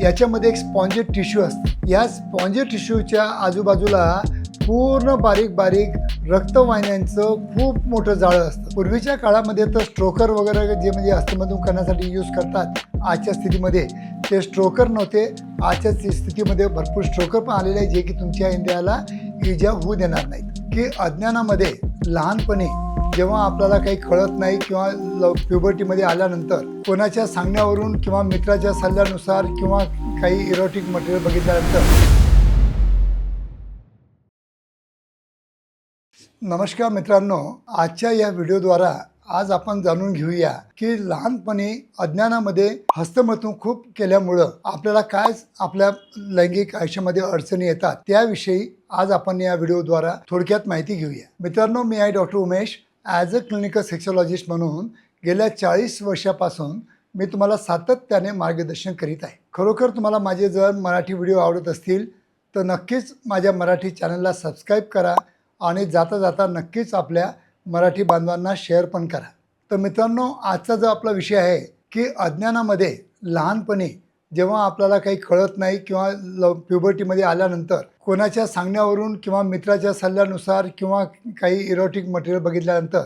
याच्यामध्ये एक स्पॉन्जेट टिश्यू असतं. या स्पॉन्जेट टिश्यूच्या आजूबाजूला पूर्ण बारीक बारीक रक्तवाहिन्यांचं खूप मोठं जाळं असतं. पूर्वीच्या काळामध्ये तर स्ट्रोकर वगैरे जे म्हणजे हस्तमधून करण्यासाठी यूज करतात आजच्या स्थितीमध्ये. ते स्ट्रोकर नव्हते. आजच्या स्थितीमध्ये भरपूर स्ट्रोकर पण आलेले आहे जे की तुमच्या इंडियाला इजा होऊ देणार नाहीत. की अज्ञानामध्ये लहानपणी जेव्हा आपल्याला काही कळत नाही किंवा लव प्युबर्टीमध्ये आल्यानंतर कोणाच्या सांगण्यावरून किंवा मित्राच्या सल्ल्यानुसार किंवा काही इरोटिक मटेरियल बघितल्यानंतर. नमस्कार मित्रांनो आजच्या या व्हिडिओद्वारा आज आपण जाणून घेऊया की लहानपणी अज्ञानामध्ये हस्तमतून खूप केल्यामुळं आपल्याला काय आपल्या लैंगिक आयुष्यामध्ये अडचणी येतात त्याविषयी आज आपण या व्हिडिओद्वारा थोडक्यात माहिती घेऊया. मित्रांनो मी आहे doctor Umesh. As a clinical sexologist म्हणून गेल्या चाळीस वर्षापासून मी तुम्हाला सातत्याने मार्गदर्शन करीत आहे. खरोखर तुम्हाला माझे जर मराठी व्हिडिओ आवडत असतील तर नक्कीच माझ्या मराठी चॅनलला सबस्क्राईब करा आणि जाता जाता नक्कीच आपल्या मराठी बांधवांना शेअर पण करा. तर मित्रांनो आजचा जो आपला विषय आहे की अज्ञानामध्ये लहानपणी जेव्हा आपल्याला काही कळत नाही किंवा ल प्युबर्टीमध्ये आल्यानंतर कोणाच्या सांगण्यावरून किंवा मित्राच्या सल्ल्यानुसार किंवा काही इरोटिक मटेरियल बघितल्यानंतर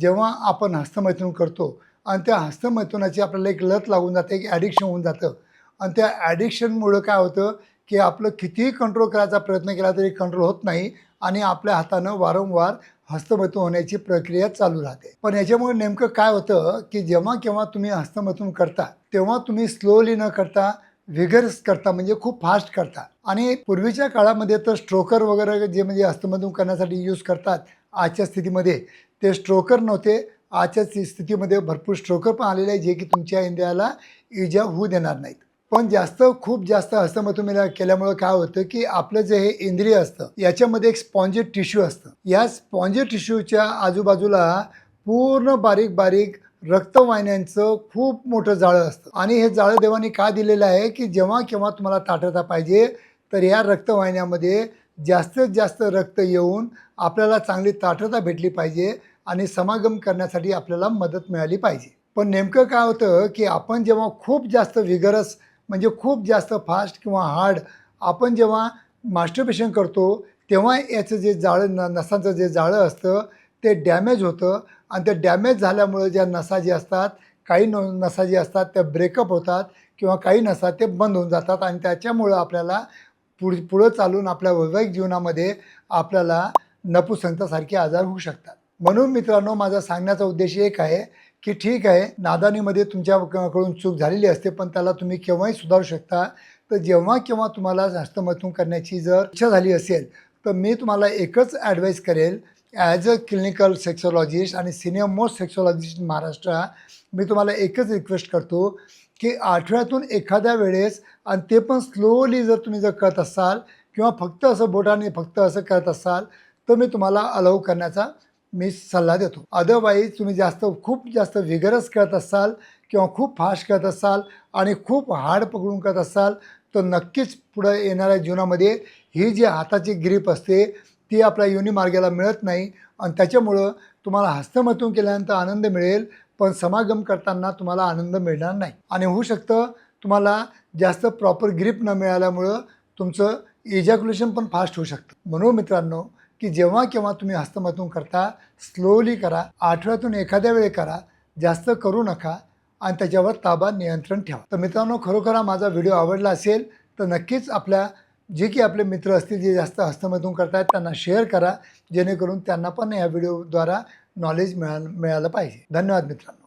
जेव्हा आपण हस्तमैथून करतो आणि त्या हस्तमैथुनाची आपल्याला एक लत लागून जाते एक ॲडिक्शन होऊन जातं. आणि त्या ॲडिक्शनमुळं काय होतं की आपलं कितीही कंट्रोल करायचा प्रयत्न केला तरी कंट्रोल होत नाही आणि आपल्या हातानं वारंवार हस्तमैथून होण्याची प्रक्रिया चालू राहते. पण याच्यामुळे नेमकं काय होतं की जेव्हा केव्हा तुम्ही हस्तमैथून करता तेव्हा तुम्ही स्लोली न करता विगर्स करता म्हणजे खूप फास्ट करता. आणि पूर्वीच्या काळामध्ये तर स्ट्रोकर वगैरे जे म्हणजे हस्तमधून करण्यासाठी यूज करतात आजच्या स्थितीमध्ये ते स्ट्रोकर नव्हते. आजच्या स्थितीमध्ये भरपूर स्ट्रोकर पण आलेले आहे जे की तुमच्या इंडियाला इजा होऊ देणार नाहीत. पण जास्त खूप जास्त हस्तमैथुन केल्यामुळं काय होतं की आपलं जे हे इंद्रिय असतं याच्यामध्ये एक स्पॉन्जेड टिश्यू असतं. या स्पॉन्जेड टिश्यूच्या आजूबाजूला पूर्ण बारीक बारीक रक्तवाहिन्यांचं खूप मोठं जाळं असतं. आणि हे जाळं देवाने का दिलेलं आहे की जेव्हा केव्हा तुम्हाला ताटता पाहिजे तर या रक्तवाहिन्यामध्ये जास्तीत जास्त रक्त येऊन आपल्याला चांगली ताटता भेटली पाहिजे आणि समागम करण्यासाठी आपल्याला मदत मिळाली पाहिजे. पण नेमकं काय होतं की आपण जेव्हा खूप जास्त विगरस म्हणजे खूप जास्त फास्ट किंवा हार्ड आपण जेव्हा मास्टरपेशन करतो तेव्हा याचं जे जाळं न नसांचं जे जाळं असतं ते डॅमेज होतं. आणि ते डॅमेज झाल्यामुळे ज्या नसा जी असतात काही न नसा जी असतात त्या ब्रेकअप होतात किंवा काही नसा ते बंद होऊन जातात. आणि त्याच्यामुळं आपल्याला पुढ पुढं चालून आपल्या वैवाहिक जीवनामध्ये आपल्याला नपुसंतासारखे आजार होऊ शकतात. म्हणून मित्रांनो माझा सांगण्याचा उद्देश एक आहे की ठीक आहे नादानीमध्ये तुमच्याकडून चूक झालेली असते पण त्याला तुम्ही केव्हाही सुधारू शकता. तर जेव्हा केव्हा तुम्हाला हस्तमतून करण्याची जर इच्छा झाली असेल तर मी तुम्हाला एकच ॲडवाईस करेल ॲज अ क्लिनिकल सेक्सॉलॉजिस्ट आणि senior most sexologist in Maharashtra मी तुम्हाला एकच रिक्वेस्ट करतो की आठवड्यातून एखाद्या वेळेस आणि ते पण स्लोली जर तुम्ही जर करत असाल किंवा फक्त असं बोटाने फक्त असं करत असाल तर मी तुम्हाला अलाव करण्याचा मी सल्ला देतो. अदरवाईज तुम्ही जास्त खूप जास्त विगरस करत असाल किंवा खूप फास्ट करत असाल आणि खूप हार्ड पकडून करत असाल तर नक्कीच पुढं येणाऱ्या जीवनामध्ये ही जी हाताची ग्रीप असते ती आपल्या योनी मार्गाला मिळत नाही. आणि त्याच्यामुळं तुम्हाला हस्तमतून केल्यानंतर आनंद मिळेल पण समागम करताना तुम्हाला आनंद मिळणार नाही. आणि होऊ शकतं तुम्हाला जास्त प्रॉपर ग्रीप न मिळाल्यामुळं तुमचं इजॅक्युलेशन पण फास्ट होऊ शकतं. म्हणून मित्रांनो की जेव्हा केव्हा तुम्ही हस्तमतून करता स्लोली करा आठवड्यातून एखाद्या वेळी करा जास्त करू नका आणि त्याच्यावर ताबा नियंत्रण ठेवा. तर मित्रांनो खरोखर हा माझा व्हिडिओ आवडला असेल तर नक्कीच आपल्या जे की आपले मित्र असतील जे जास्त हस्तमैथून करतायत त्यांना शेअर करा जेणेकरून त्यांना पण या व्हिडिओद्वारा नॉलेज मिळा मिळालं पाहिजे. धन्यवाद मित्रांनो.